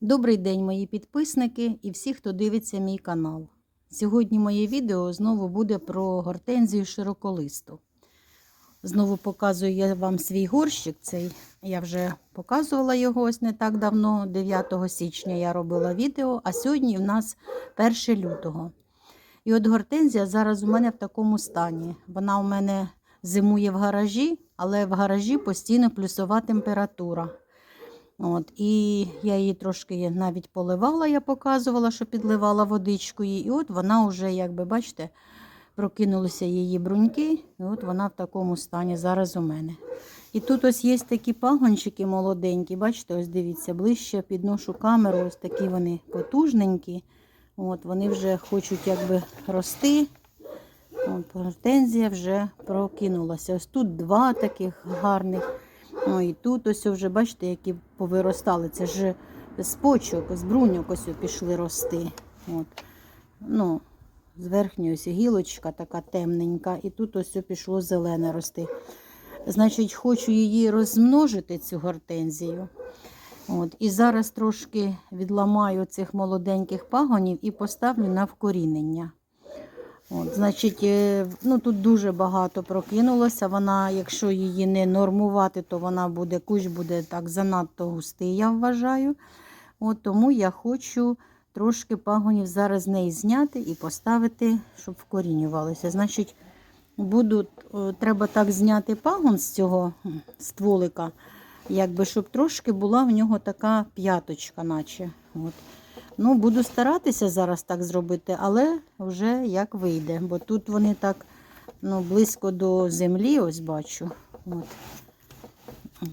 Добрий день, мої підписники і всі, хто дивиться мій канал. Сьогодні моє відео знову буде про гортензію широколисту. Знову показую я вам свій горщик. Цей я вже показувала його ось не так давно, 9 січня я робила відео, а сьогодні в нас 1 лютого. І от гортензія зараз у мене в такому стані. Вона у мене зимує в гаражі, але в гаражі постійно плюсова температура. От, І я її трошки навіть поливала, я показувала, що підливала водичку їй. І от вона вже, як би бачите, прокинулися її бруньки, і от вона в такому стані зараз у мене. І тут ось є такі пагончики молоденькі, бачите, ось дивіться, ближче підношу камеру, ось такі вони потужненькі. От, Вони вже хочуть якби рости. От, гортензія вже прокинулася. Ось тут два таких гарних. Ну і тут ось вже, бачите, які повиростали. Це ж з почок, з бруньок ось пішли рости. От. Ну, з верхньої ось гілочка така темненька, і тут ось пішло зелене рости. Значить, хочу її розмножити, цю гортензію. От. І зараз трошки відламаю цих молоденьких пагонів і поставлю на вкорінення. От, Значить, е, ну тут дуже багато прокинулося. Вона, якщо її не нормувати, то вона буде, кущ буде так занадто густий, я вважаю. От Тому я хочу трошки пагонів зараз з неї зняти і поставити, щоб вкорінювалося. Значить, буду, е, треба так зняти пагон з цього стволика, якби, щоб трошки була в нього така п'яточка, наче. От. Ну, буду старатися зараз так зробити, але вже як вийде. Бо тут вони так ну, близько до землі, ось бачу. От.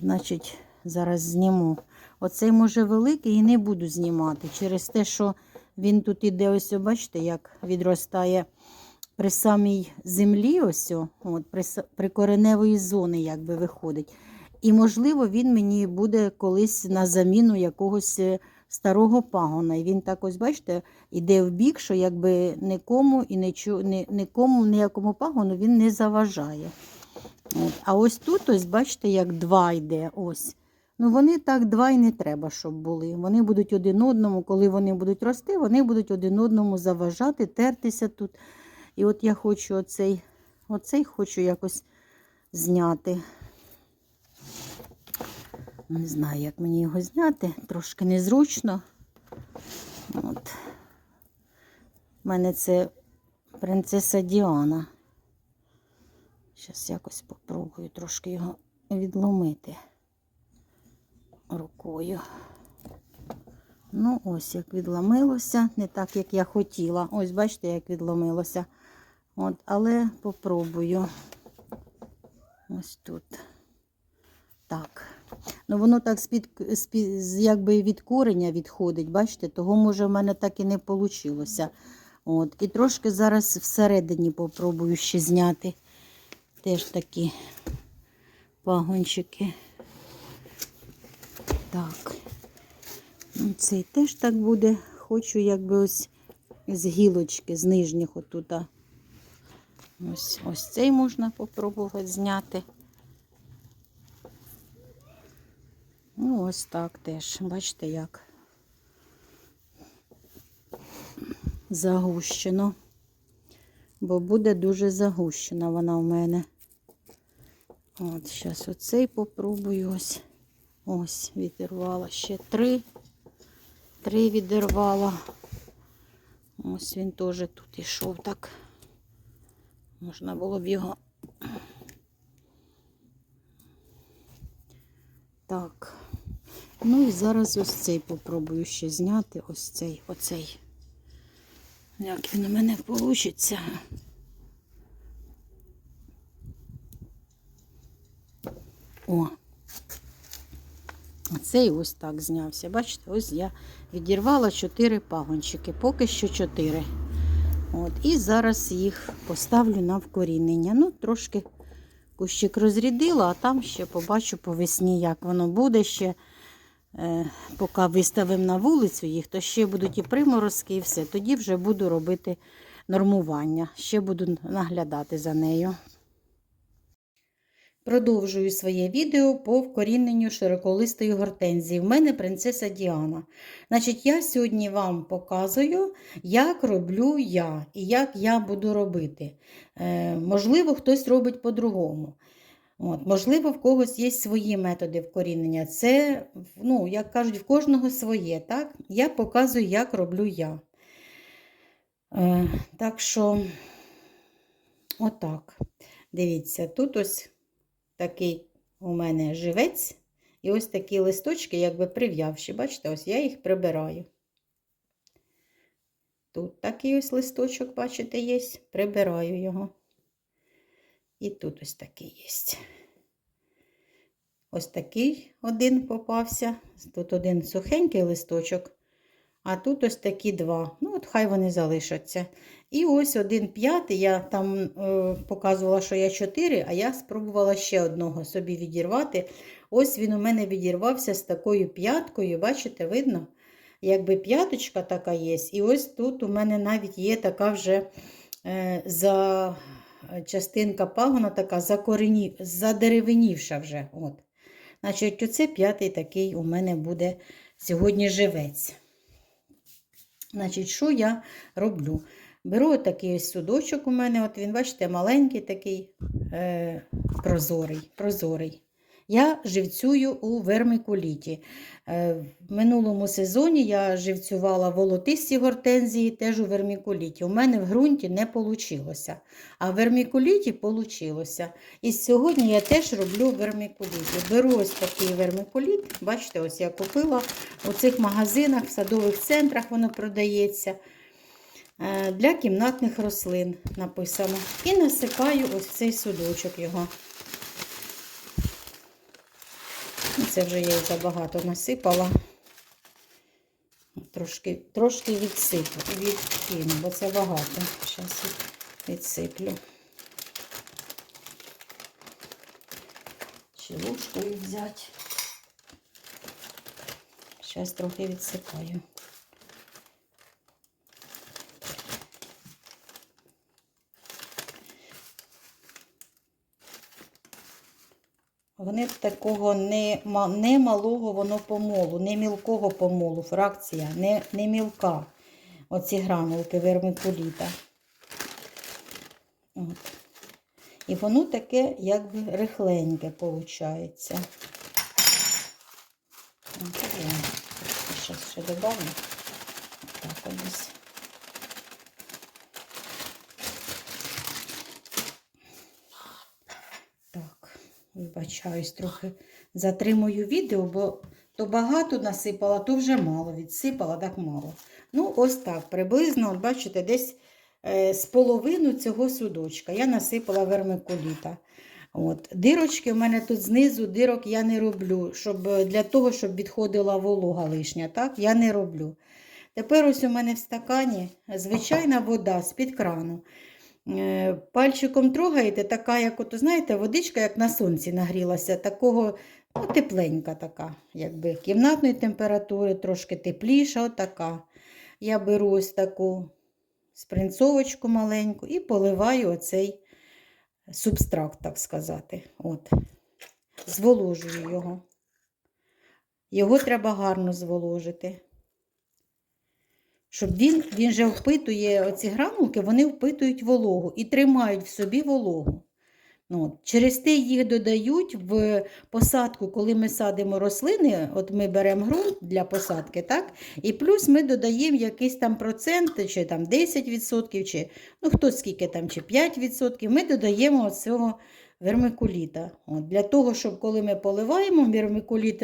Значить, зараз зніму. Оцей може великий і не буду знімати. Через те, що він тут іде, ось, бачите, як відростає при самій землі, ось, от, при, при кореневої зони, якби виходить. І, можливо, він мені буде колись на заміну якогось е, старого пагона. І він так ось, бачите, іде в бік, що якби нікому і нічу, ні, нікому, ніякому пагону він не заважає. От. А ось тут, ось, бачите, як два йде. ось. Ну, вони так два і не треба, щоб були. Вони будуть один одному, коли вони будуть рости, вони будуть один одному заважати, тертися тут. І от я хочу оцей, оцей хочу якось зняти. Не знаю, як мені його зняти, трошки незручно. От. У мене це принцеса Діана. Зараз якось попробую трошки його відломити рукою. Ну, ось як відломилося, не так, як я хотіла. Ось, бачите, як відломилося. От, але попробую. Ось тут. Так. Ну, воно так з-під, якби від кореня відходить, бачите, того, може, в мене так і не вийшло. От. І трошки зараз всередині попробую ще зняти. Теж такі пагончики. Так. Ну, Цей теж так буде. Хочу якби ось з гілочки, з нижніх отута. Ось, ось цей можна попробувати зняти. Ну, ось так теж. Бачите, як загущено. Бо буде дуже загущена вона в мене. От, зараз оцей попробую ось. Ось, відірвала ще три. Три відірвала. Ось він теж тут ішов так. Можна було б його. Так. Ну і зараз ось цей попробую ще зняти. Ось цей, оцей. Як він у мене вийде. О. Цей ось так знявся. Бачите, ось я відірвала 4 пагончики, поки що 4. От, і зараз їх поставлю на вкорінення. Ну, трошки кущик розрядила, а там ще побачу по весні, як воно буде ще. Е, поки виставимо на вулицю їх, то ще будуть і приморозки, і все. Тоді вже буду робити нормування. Ще буду наглядати за нею. Продовжую своє відео по вкоріненню широколистої гортензії. В мене принцеса Діана. Значить, я сьогодні вам показую, як роблю я і як я буду робити. Е, можливо, хтось робить по-другому. От, Можливо, в когось є свої методи вкорінення. Це, ну, як кажуть, в кожного своє. Так? Я показую, як роблю я. Е, так що, отак. Дивіться, тут ось такий у мене живець, і ось такі листочки, якби прив'явші. Бачите, ось я їх прибираю. Тут такий ось листочок, бачите, є, прибираю його. І тут ось такий є. Ось такий один попався. Тут один сухенький листочок, а тут ось такі два. Ну, от хай вони залишаться. І ось один п'ятий. Я там е, показувала, що я чотири, а я спробувала ще одного собі відірвати. Ось він у мене відірвався з такою п'яткою. Бачите, видно? Якби п'яточка така є. І ось тут у мене навіть є така вже е, за частинка пагона така закорені, задеревенівша вже. От. Значить, оце п'ятий такий у мене буде сьогодні живець. Значить, що я роблю? Беру такий судочок у мене, от він, бачите, маленький такий е, прозорий. прозорий. Я живцюю у вермикуліті. Е, в минулому сезоні я живцювала волотисті гортензії теж у вермікуліті. У мене в ґрунті не вийшло, а в вермікуліті вийшло. І сьогодні я теж роблю вермікуліті. Беру ось такий вермікуліт. Бачите, ось я купила у цих магазинах, в садових центрах воно продається. Е, Для кімнатних рослин написано. І насипаю ось цей судочок його. Ну, Це вже я і забагато насипала. Трошки трошки відсиплю, відкину, бо це багато. Зараз відсиплю. Чи ложкою взяти. Зараз трохи відсипаю. Вони такого не, не малого воно помолу, не мілкого помолу, фракція, не, не мілка. Оці гранулки вермикуліта. От. І воно таке, якби рихленьке виходить. Зараз ще добавлю. Так, ось. Так, вибачаюсь, трохи затримую відео, бо то багато насипала, то вже мало. Відсипала, так мало. Ну, ось так, приблизно, бачите, десь е, з половину цього судочка я насипала вермикуліта. От. Дирочки в мене тут знизу, дирок я не роблю, щоб, е, для того, щоб відходила волога лишня. Так? Я не роблю. Тепер ось у мене в стакані звичайна вода з-під крану. Е, Пальчиком трогаєте, така, як от, знаєте, водичка, як на сонці нагрілася, такого ну, тепленька така, якби кімнатної температури, трошки тепліша, отака. Я беру ось таку спринцовочку маленьку і поливаю оцей субстракт, так сказати. От. Зволожую його. Його треба гарно зволожити. Щоб він, він же впитує оці гранулки, вони впитують вологу і тримають в собі вологу. Ну. Через те їх додають в посадку, коли ми садимо рослини, от ми беремо ґрунт для посадки, так? і плюс ми додаємо якийсь там процент, чи там 10%, чи ну, хто скільки там, чи 5%, ми додаємо цього вермикуліта. От, для того, щоб коли ми поливаємо, вермикуліт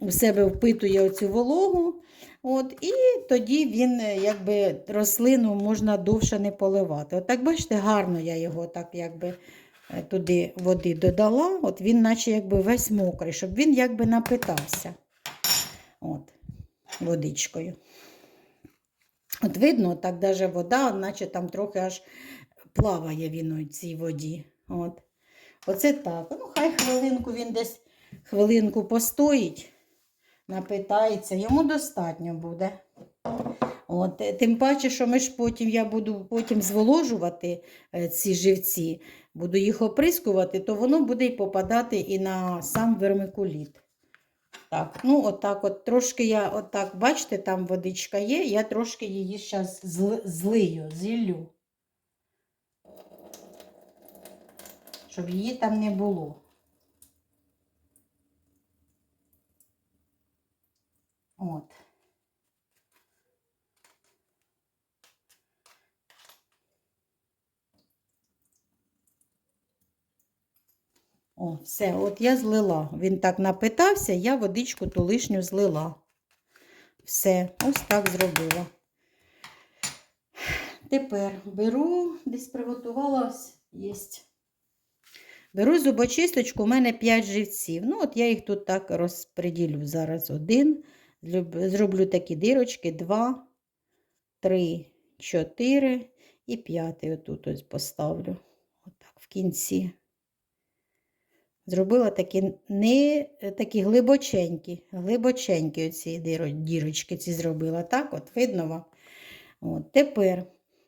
в себе впитує оцю вологу. От, і тоді він, е, якби, рослину можна довше не поливати. От так, бачите, гарно я його так якби е, туди води додала. От він наче якби весь мокрий, щоб він якби напитався От, водичкою. От видно, так даже вода, наче там трохи аж плаває він у цій воді. От. Оце так. Ну, хай хвилинку він десь хвилинку постоїть напитається, йому достатньо буде. От, е, тим паче, що ми ж потім я буду потім зволожувати е, ці живці, буду їх оприскувати, то воно буде й попадати і на сам вермикуліт. Так, ну отак от трошки я отак, бачите, там водичка є, я трошки її зараз злию, зіллю. Щоб її там не було. От. О, все, от я злила. Він так напитався, я водичку ту лишню злила. Все, ось так зробила. Тепер беру, десь приготувала, ось, єсть. Беру зубочисточку, у мене 5 живців. Ну, от я їх тут так розподілю. Зараз один. Зроблю такі дирочки, два, три, чотири і п'ятий отут ось поставлю. Отак в кінці. Зробила такі не такі глибоченькі, глибоченькі оці дірочки ці зробила. Так, от видно вам. От, тепер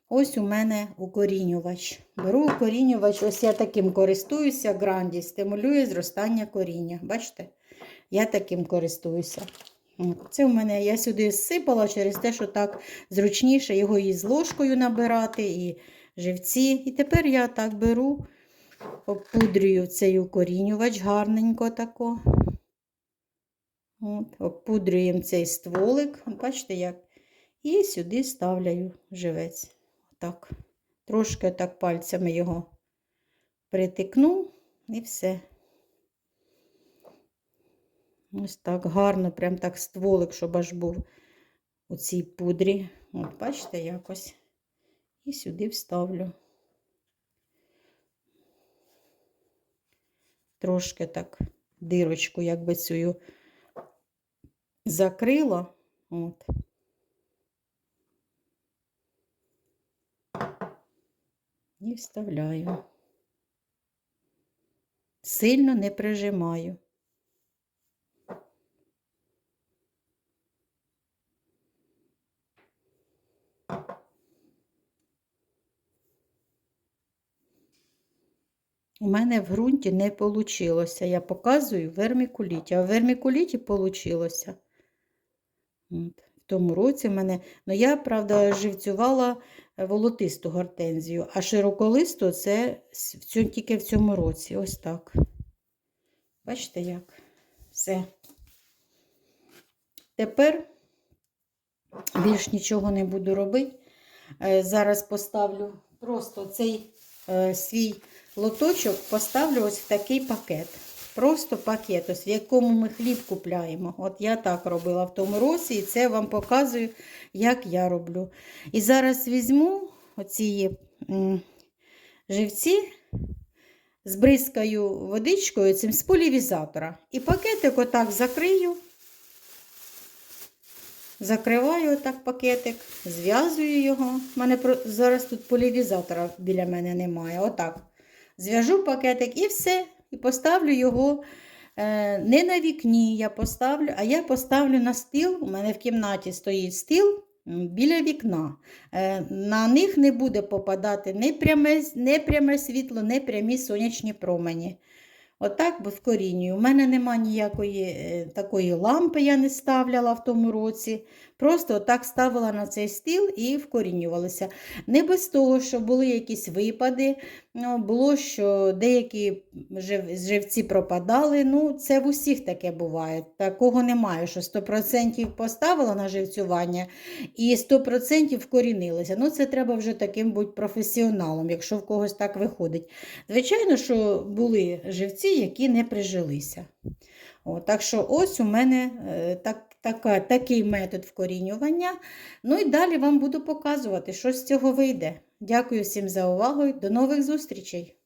ось у мене укорінювач. Беру укорінювач, ось я таким користуюся, гранді, стимулює зростання коріння. Бачите? Я таким користуюся. Це у мене я сюди сипала через те, що так зручніше його і з ложкою набирати, і живці. І тепер я так беру обпудрюю цей укорінювач гарненько тако. От, обпудрюємо цей стволик, бачите як. І сюди ставляю живець. Отак. Трошки так пальцями його притикну і все. Ось так гарно, прям так стволик, щоб аж був у цій пудрі. От, бачите, якось. І сюди вставлю. трошки так дирочку, якби цю закрила. От. І вставляю. Сильно не прижимаю. У мене в ґрунті не вийшло. Я показую вермікуліті. А в вермікуліті вийшло. В тому році в мене. Ну, я, правда, живцювала волотисту гортензію, а широколисту це в цьому, тільки в цьому році. Ось так. Бачите, як? Все. Тепер більш нічого не буду робити. Е, Зараз поставлю просто цей е, свій лоточок поставлю ось в такий пакет. Просто пакет, ось в якому ми хліб купляємо. От я так робила в тому році, і це вам показую, як я роблю. І зараз візьму оці живці, збризкаю водичкою цим з полівізатора. І пакетик отак закрию. Закриваю отак пакетик, зв'язую його. У мене зараз тут полівізатора біля мене немає. Отак. Зв'яжу пакетик і все. І поставлю його е, не на вікні, я поставлю, а я поставлю на стіл. У мене в кімнаті стоїть стіл біля вікна. Е, на них не буде попадати ні пряме, ні пряме світло, ні прямі сонячні промені. Отак бо вкорінюю. У мене нема ніякої е, такої лампи, я не ставляла в тому році. Просто отак ставила на цей стіл і вкорінювалася. Не без того, що були якісь випади, ну, було, що деякі жив- живці пропадали. Ну, це в усіх таке буває. Такого немає, що 100% поставила на живцювання і 100% вкорінилися. Ну, це треба вже таким бути професіоналом, якщо в когось так виходить. Звичайно, що були живці, які не прижилися. О, так що ось у мене е, так, така, такий метод вкорінювання. Ну і далі вам буду показувати, що з цього вийде. Дякую всім за увагу. До нових зустрічей!